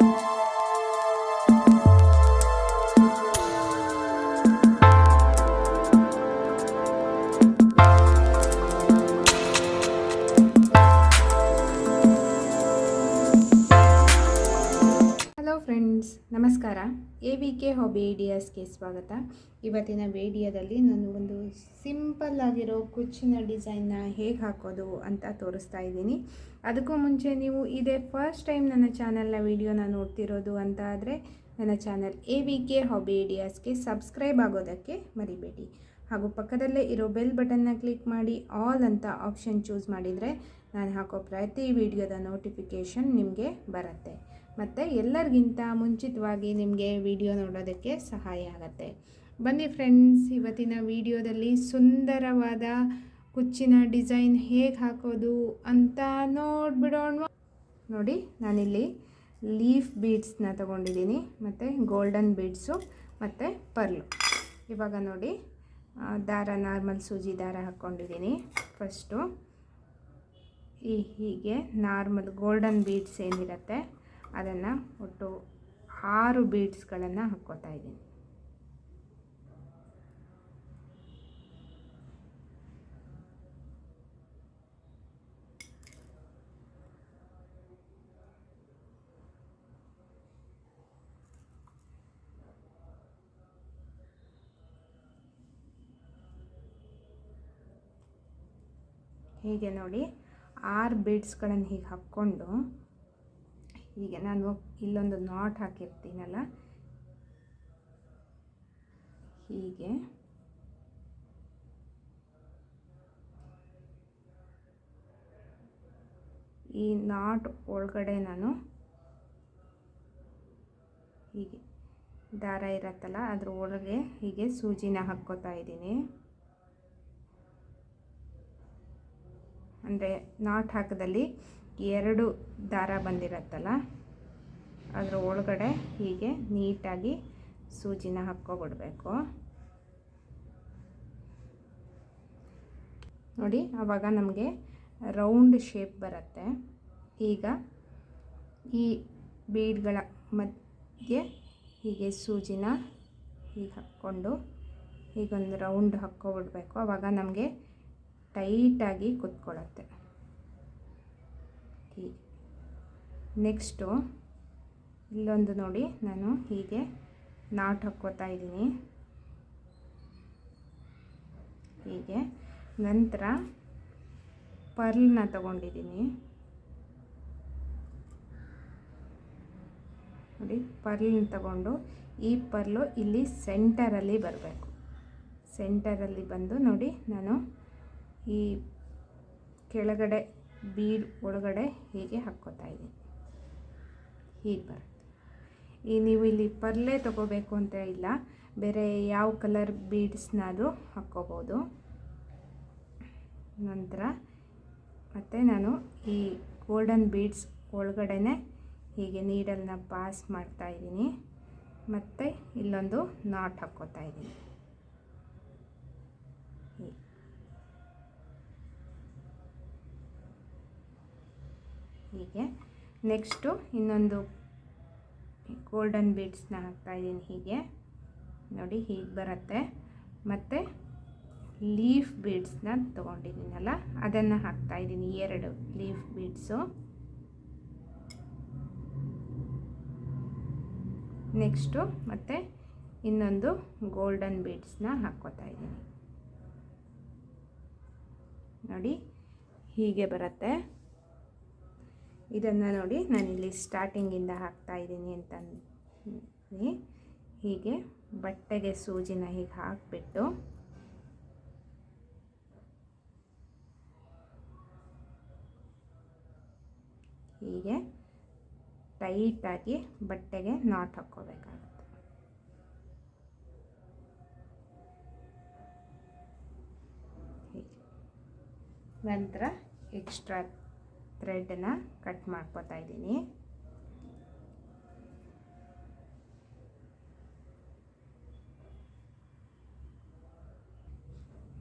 you friends, ನಮಸ್ಕಾರ. A V K hobby ಐಡಿಯಾಸ್ಗೆ ಸ್ವಾಗತ. ಇವತ್ತಿನ ವಿಡಿಯೋದಲ್ಲಿ ನಾನು ಒಂದು ಸಿಂಪಲ್ ಆಗಿರೋ ಕುಚ್ಚಿನ ಡಿಸೈನ್ನ ಹೇಗೆ ಹಾಕೋದು ಅಂತ ತೋರಿಸ್ತಾ ಇದ್ದೀನಿ. ಅದಕ್ಕೂ ಮುಂಚೆ ನೀವು ಇದೇ ಫಸ್ಟ್ ಟೈಮ್ ನನ್ನ ಚಾನಲ್ನ ವಿಡಿಯೋನ ನೋಡ್ತಿರೋದು ಅಂತ ಆದರೆ ನನ್ನ channel A V K hobby ಐಡಿಯಾಸ್ಗೆ subscribe ಆಗೋದಕ್ಕೆ ಮರಿಬೇಡಿ. ಹಾಗೂ ಪಕ್ಕದಲ್ಲೇ ಇರೋ ಬೆಲ್ ಬಟನ್ನ ಕ್ಲಿಕ್ ಮಾಡಿ ಆಲ್ ಅಂತ ಆಪ್ಷನ್ ಚೂಸ್ ಮಾಡಿದರೆ ನಾನು ಹಾಕೋ ಪ್ರತಿ ವಿಡಿಯೋದ ನೋಟಿಫಿಕೇಷನ್ ನಿಮಗೆ ಬರುತ್ತೆ. ಮತ್ತು ಎಲ್ಲರಿಗಿಂತ ಮುಂಚಿತವಾಗಿ ನಿಮಗೆ ವಿಡಿಯೋ ನೋಡೋದಕ್ಕೆ ಸಹಾಯ ಆಗುತ್ತೆ. ಬನ್ನಿ ಫ್ರೆಂಡ್ಸ್ ಇವತ್ತಿನ ವಿಡಿಯೋದಲ್ಲಿ ಸುಂದರವಾದ ಕುಚ್ಚಿನ ಡಿಸೈನ್ ಹೇಗೆ ಹಾಕೋದು ಅಂತ ನೋಡಿಬಿಡೋಣ ನೋಡಿ, ನಾನಿಲ್ಲಿ ಲೀಫ್ ಬೀಡ್ಸ್ನ ತೊಗೊಂಡಿದ್ದೀನಿ, ಮತ್ತು ಗೋಲ್ಡನ್ ಬೀಡ್ಸು ಮತ್ತು ಪರ್ಲು ಇವಾಗ ನೋಡಿ ದಾರ ನಾರ್ಮಲ್ ಸೂಜಿ ದಾರ ಹಾಕ್ಕೊಂಡಿದ್ದೀನಿ ಫಸ್ಟು ಈ ಹೀಗೆ ನಾರ್ಮಲ್ ಗೋಲ್ಡನ್ ಬೀಡ್ಸ್ ಏನಿರುತ್ತೆ ಅದನ್ನು ಒಟ್ಟು ಆರು ಬೀಡ್ಸ್ಗಳನ್ನು ಹಾಕ್ಕೋತಾ ಇದ್ದೀನಿ. ಹೀಗೆ ನೋಡಿ ಆರು ಬೀಡ್ಸ್ಗಳನ್ನು ಹೀಗೆ ಹಾಕ್ಕೊಂಡು ಹೀಗೆ ನಾನು ಇಲ್ಲೊಂದು ನಾಟ್ ಹಾಕಿರ್ತೀನಲ್ಲ? ಹೀಗೆ. ಈ ನಾಟ್ ಒಳಗಡೆ ನಾನು ಹೀಗೆ ದಾರ ಇರತ್ತಲ್ಲ, ಅದ್ರ ಒಳಗೆ ಹೀಗೆ ಸೂಜಿನ ಹಾಕ್ಕೋತಾ ಇದ್ದೀನಿ. ಅಂದರೆ ನಾಟ್ ಹಾಕದಲ್ಲಿ ಎರಡು ದಾರ ಬಂದಿರತ್ತಲ್ಲ, ಅದರ ಒಳಗಡೆ ಹೀಗೆ ನೀಟಾಗಿ ಸೂಜಿನ ಹಾಕ್ಕೊಬಿಡ್ಬೇಕು. ನೋಡಿ ಆವಾಗ ನಮಗೆ ರೌಂಡ್ ಶೇಪ್ ಬರುತ್ತೆ. ಈಗ ಈ ಬೀಡ್ಗಳ ಮಧ್ಯೆ ಹೀಗೆ ಸೂಜಿನ ಹೀಗೆ ಹಾಕ್ಕೊಂಡು ಹೀಗೊಂದು ರೌಂಡ್ ಹಾಕ್ಕೊಬಿಡ್ಬೇಕು. ಆವಾಗ ನಮಗೆ ಟೈಟಾಗಿ ಕುತ್ಕೊಳ್ಳುತ್ತೆ ಹೀಗೆ ನೆಕ್ಸ್ಟು ಇಲ್ಲೊಂದು ನೋಡಿ ನಾನು ಹೀಗೆ ನಾಟ್ ಹಾಕ್ಕೋತಾ ಇದ್ದೀನಿ. ಹೀಗೆ. ನಂತರ ಪರ್ಲ್ನ ತಗೊಂಡಿದ್ದೀನಿ. ನೋಡಿ, ಪರ್ಲ್ನ ತಗೊಂಡು ಈ ಪರ್ಲು ಇಲ್ಲಿ ಸೆಂಟರಲ್ಲಿ ಬರಬೇಕು. ಸೆಂಟರಲ್ಲಿ ಬಂದು ನೋಡಿ ನಾನು ಈ ಕೆಳಗಡೆ ಬೀಡ್ ಒಳಗಡೆ ಹೀಗೆ ಹಾಕ್ಕೋತಾ ಇದ್ದೀನಿ. ಹೀಗೆ ಬರುತ್ತೆ. ಈ ನೀವು ಇಲ್ಲಿ ಪರ್ಲೆ ತಗೋಬೇಕು ಅಂತ ಇಲ್ಲ, ಬೇರೆ ಯಾವ ಕಲರ್ ಬೀಡ್ಸ್ನಾದರೂ ಹಾಕ್ಕೋಬೋದು. ನಂತರ ಮತ್ತು ನಾನು ಈ ಗೋಲ್ಡನ್ ಬೀಡ್ಸ್ ಒಳಗಡೆನೆ ಹೀಗೆ ನೀಡಲ್ನ ಪಾಸ್ ಮಾಡ್ತಾ ಇದ್ದೀನಿ. ಮತ್ತು ಇಲ್ಲೊಂದು ನಾಟ್ ಹಾಕ್ಕೋತಾ ಇದ್ದೀನಿ ಹೀಗೆ ಹೀಗೆ. ನೆಕ್ಸ್ಟು ಇನ್ನೊಂದು ಗೋಲ್ಡನ್ ಬೀಡ್ಸ್ನ ಹಾಕ್ತಾಯಿದ್ದೀನಿ ಹೀಗೆ. ನೋಡಿ ಹೀಗೆ ಬರುತ್ತೆ. ಮತ್ತು ಲೀಫ್ ಬೀಡ್ಸ್ನ ತೊಗೊಂಡಿದ್ದೀನಲ್ಲ ಅದನ್ನು ಹಾಕ್ತಾಯಿದ್ದೀನಿ ಎರಡು ಲೀಫ್ ಬೀಡ್ಸು ನೆಕ್ಸ್ಟು ಮತ್ತು ಇನ್ನೊಂದು ಗೋಲ್ಡನ್ ಬೀಡ್ಸ್ನ ಹಾಕ್ಕೋತಾ ಇದ್ದೀನಿ. ನೋಡಿ ಹೀಗೆ ಬರುತ್ತೆ. ಇದನ್ನು ನೋಡಿ ನಾನಿಲ್ಲಿ ಸ್ಟಾರ್ಟಿಂಗಿಂದ ಹಾಕ್ತಾ ಇದ್ದೀನಿ ಅಂತ ಹೀಗೆ ಬಟ್ಟೆಗೆ ಸೂಜಿನ ಹೀಗೆ ಹಾಕಿಬಿಟ್ಟು ಹೀಗೆ ಟೈಟಾಗಿ ಬಟ್ಟೆಗೆ ನಾಟ್ ಹಾಕ್ಕೋಬೇಕಾಗುತ್ತೆ. ನಂತರ ಎಕ್ಸ್ಟ್ರಾ ಥ್ರೆಡನ್ನು ಕಟ್ ಮಾಡ್ಕೋತಾ ಇದ್ದೀನಿ.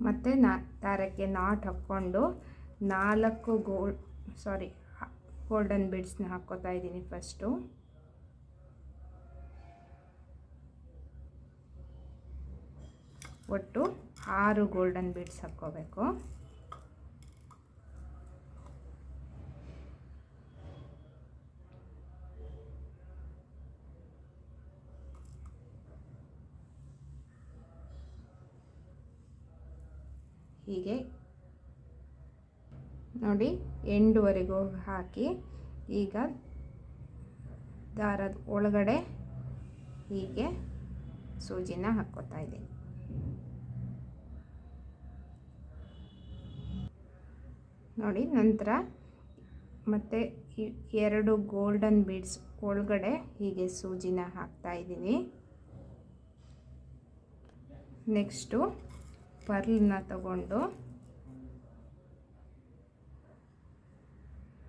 ಮತ್ತು ನಾ ದಾರಕ್ಕೆ ನಾಟ್ ಹಾಕ್ಕೊಂಡು ನಾಲ್ಕು ಗೋಲ್ ಸಾರಿ ಗೋಲ್ಡನ್ ಬಿಡ್ಸ್ನ ಹಾಕ್ಕೋತಾ ಇದ್ದೀನಿ ಫಸ್ಟು ಒಟ್ಟು ಆರು ಗೋಲ್ಡನ್ ಬೀಡ್ಸ್ ಹಾಕ್ಕೋಬೇಕು. ಹೀಗೆ ನೋಡಿ ಎಂಡುವರೆಗೂ ಹಾಕಿ ಈಗ ದಾರದ ಒಳಗಡೆ ಹೀಗೆ ಸೂಜಿನ ಹಾಕ್ಕೋತಾ ಇದ್ದೀನಿ. ನೋಡಿ ನಂತರ ಮತ್ತು ಎರಡು ಗೋಲ್ಡನ್ ಬೀಡ್ಸ್ ಒಳಗಡೆ ಹೀಗೆ ಸೂಜಿನ ಹಾಕ್ತಾ ಇದ್ದೀನಿ. ನೆಕ್ಸ್ಟು ಪರ್ಲ್ನ ತಗೊಂಡು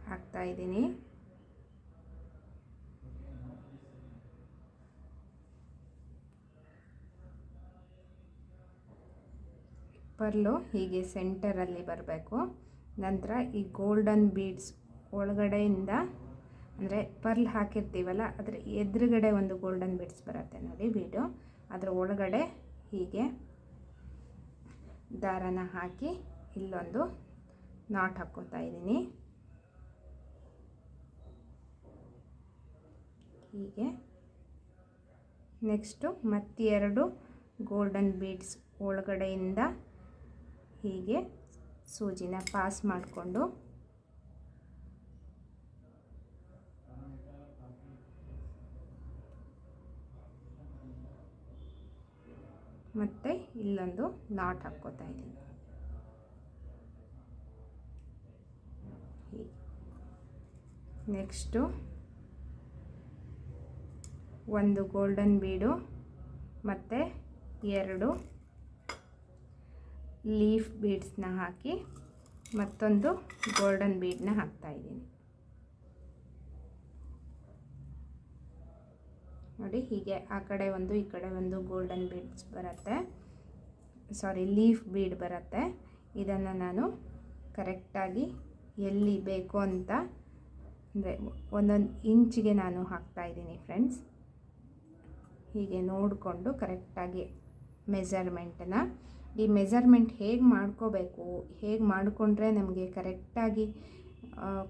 ಹಾಕ್ತಾ ಇದ್ದೀನಿ. ಪರ್ಲು ಹೀಗೆ ಸೆಂಟರಲ್ಲಿ ಬರಬೇಕು. ನಂತರ ಈ ಗೋಲ್ಡನ್ ಬೀಡ್ಸ್ ಒಳಗಡೆಯಿಂದ, ಅಂದರೆ ಪರ್ಲ್ ಹಾಕಿರ್ತೀವಲ್ಲ, ಅದರ ಎದುರುಗಡೆ ಒಂದು ಗೋಲ್ಡನ್ ಬೀಡ್ಸ್ ಬರುತ್ತೆ ನೋಡಿ ಬೀಡು. ಅದರ ಒಳಗಡೆ ಹೀಗೆ ದಾರನ ಹಾಕಿ ಇಲ್ಲೊಂದು ನಾಟ್ ಹಾಕ್ಕೋತಾ ಇದ್ದೀನಿ. ಹೀಗೆ. ನೆಕ್ಸ್ಟು ಮತ್ತೆರಡು ಗೋಲ್ಡನ್ ಬೀಡ್ಸ್ ಒಳಗಡೆಯಿಂದ ಹೀಗೆ ಸೂಜಿನ ಪಾಸ್ ಮಾಡಿಕೊಂಡು ಮತ್ತು ಇಲ್ಲೊಂದು ನಾಟ್ ಹಾಕ್ಕೋತಾ ಇದ್ದೀನಿ. ನೆಕ್ಸ್ಟು ಒಂದು ಗೋಲ್ಡನ್ ಬೀಡು ಮತ್ತು ಎರಡು ಲೀಫ್ ಬೀಡ್ಸ್ನ ಹಾಕಿ ಮತ್ತೊಂದು ಗೋಲ್ಡನ್ ಬೀಡನ್ನ ಹಾಕ್ತಾಯಿದ್ದೀನಿ ನೋಡಿ ಹೀಗೆ ಆ ಕಡೆ ಒಂದು, ಈ ಕಡೆ ಒಂದು ಗೋಲ್ಡನ್ ಬೀಡ್ಸ್ ಬರುತ್ತೆ. ಸಾರಿ ಲೀಫ್ ಬೀಡ್ ಬರುತ್ತೆ. ಇದನ್ನು ನಾನು ಕರೆಕ್ಟಾಗಿ ಎಲ್ಲಿ ಬೇಕು ಅಂತ, ಅಂದರೆ ಒಂದೊಂದು ಇಂಚಿಗೆ ನಾನು ಹಾಕ್ತಾಯಿದ್ದೀನಿ ಫ್ರೆಂಡ್ಸ್ ಹೀಗೆ ನೋಡಿಕೊಂಡು ಕರೆಕ್ಟಾಗಿ ಮೆಜರ್ಮೆಂಟನ್ನು ಈ ಮೆಜರ್ಮೆಂಟ್ ಹೇಗೆ ಮಾಡ್ಕೋಬೇಕು, ಹೇಗೆ ಮಾಡಿಕೊಂಡ್ರೆ ನಮಗೆ ಕರೆಕ್ಟಾಗಿ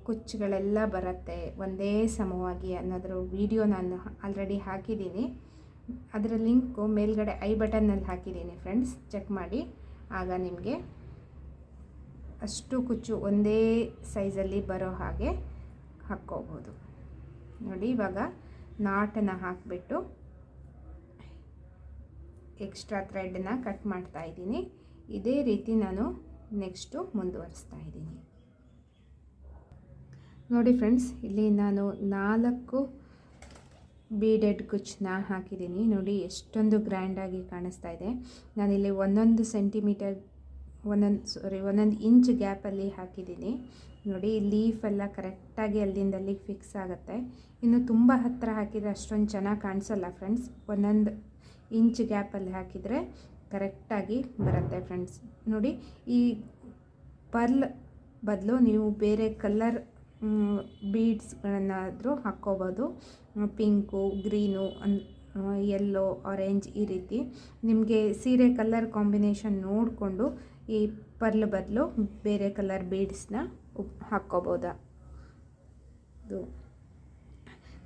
ಕುಚ್ಚುಗಳೆಲ್ಲ ಬರುತ್ತೆ. ಒಂದೇ ಸಮವಾಗಿ ಅನ್ನೋದ್ರ ವಿಡಿಯೋ ನಾನು ಆಲ್ರೆಡಿ ಹಾಕಿದ್ದೀನಿ. ಅದರ ಲಿಂಕು ಮೇಲ್ಗಡೆ ಐ ಬಟನ್ನಲ್ಲಿ ಹಾಕಿದ್ದೀನಿ ಫ್ರೆಂಡ್ಸ್ ಚೆಕ್ ಮಾಡಿ. ಆಗ ನಿಮಗೆ ಅಷ್ಟು ಕುಚ್ಚು ಒಂದೇ ಸೈಜಲ್ಲಿ ಬರೋ ಹಾಗೆ ಹಾಕ್ಕೋಬೋದು. ನೋಡಿ, ಇವಾಗ ನಾಟನ್ನು ಹಾಕಿಬಿಟ್ಟು ಎಕ್ಸ್ಟ್ರಾ ಥ್ರೆಡ್ನ ಕಟ್ ಮಾಡ್ತಾ ಇದ್ದೀನಿ. ಇದೇ ರೀತಿ ನಾನು ನೆಕ್ಸ್ಟು ಮುಂದುವರಿಸ್ತಾ ಇದ್ದೀನಿ. ನೋಡಿ ಫ್ರೆಂಡ್ಸ್, ಇಲ್ಲಿ ನಾನು ನಾಲ್ಕು ಬೀಡೆಡ್ ಗುಚ್ಚನ್ನ ಹಾಕಿದ್ದೀನಿ. ನೋಡಿ, ಎಷ್ಟೊಂದು ಗ್ರ್ಯಾಂಡಾಗಿ ಕಾಣಿಸ್ತಾ ಇದೆ. ನಾನಿಲ್ಲಿ ಒಂದೊಂದು ಸೆಂಟಿಮೀಟರ್ ಒಂದೊಂದು ಸಾರಿ ಒಂದೊಂದು ಇಂಚ್ ಗ್ಯಾಪಲ್ಲಿ ಹಾಕಿದ್ದೀನಿ. ನೋಡಿ ಲೀಫ್ ಎಲ್ಲ ಕರೆಕ್ಟಾಗಿ ಅಲ್ಲಿಂದ ಅಲ್ಲಿಗೆ ಫಿಕ್ಸ್ ಆಗುತ್ತೆ. ಇನ್ನು ತುಂಬ ಹತ್ತಿರ ಹಾಕಿದರೆ ಅಷ್ಟೊಂದು ಚೆನ್ನಾಗಿ ಕಾಣಿಸಲ್ಲ ಫ್ರೆಂಡ್ಸ್ ಒಂದೊಂದು ಇಂಚ್ ಗ್ಯಾಪಲ್ಲಿ ಹಾಕಿದರೆ ಕರೆಕ್ಟಾಗಿ ಬರುತ್ತೆ ಫ್ರೆಂಡ್ಸ್ ನೋಡಿ, ಈ ಪರ್ಲ್ ಬದಲು ನೀವು ಬೇರೆ ಕಲರ್ ಬೀಡ್ಸ್ಗಳನ್ನಾದರೂ ಹಾಕ್ಕೋಬೋದು. Pink, green, and yellow orange ಈ ರೀತಿ. ನಿಮಗೆ ಸೀರೆ ಕಲರ್ ಕಾಂಬಿನೇಷನ್ ನೋಡಿಕೊಂಡು ಈ ಪರ್ಲ್ ಬದಲು ಬೇರೆ ಕಲರ್ ಬೀಡ್ಸ್ನ ಹಾಕ್ಕೋಬೋದಾ? ಇದು.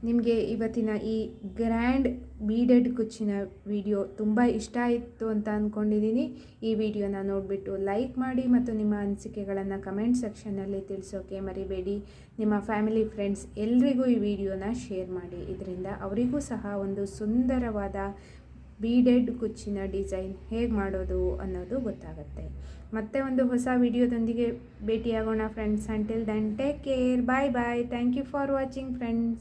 ನಿಮಗೆ ಇವತ್ತಿನ ಈ ಗ್ರ್ಯಾಂಡ್ ಬೀಡೆಡ್ ಕುಚ್ಚಿನ ವಿಡಿಯೋ ತುಂಬ ಇಷ್ಟ ಆಯಿತು ಅಂತ ಅಂದ್ಕೊಂಡಿದ್ದೀನಿ ಈ ವಿಡಿಯೋನ ನೋಡಿಬಿಟ್ಟು ಲೈಕ್ ಮಾಡಿ ಮತ್ತು ನಿಮ್ಮ ಅನಿಸಿಕೆಗಳನ್ನು ಕಮೆಂಟ್ ಸೆಕ್ಷನ್ನಲ್ಲಿ ತಿಳಿಸೋಕೆ ಮರಿಬೇಡಿ. ನಿಮ್ಮ ಫ್ಯಾಮಿಲಿ ಫ್ರೆಂಡ್ಸ್ ಎಲ್ರಿಗೂ ಈ ವಿಡಿಯೋನ ಶೇರ್ ಮಾಡಿ. ಇದರಿಂದ ಅವರಿಗೂ ಸಹ ಒಂದು ಸುಂದರವಾದ ಬೀಡೆಡ್ ಕುಚ್ಚಿನ ಡಿಸೈನ್ ಹೇಗೆ ಮಾಡೋದು ಅನ್ನೋದು ಗೊತ್ತಾಗುತ್ತೆ. ಮತ್ತೆ ಒಂದು ಹೊಸ ವಿಡಿಯೋದೊಂದಿಗೆ ಭೇಟಿಯಾಗೋಣ friends until then take care bye bye thank you for watching friends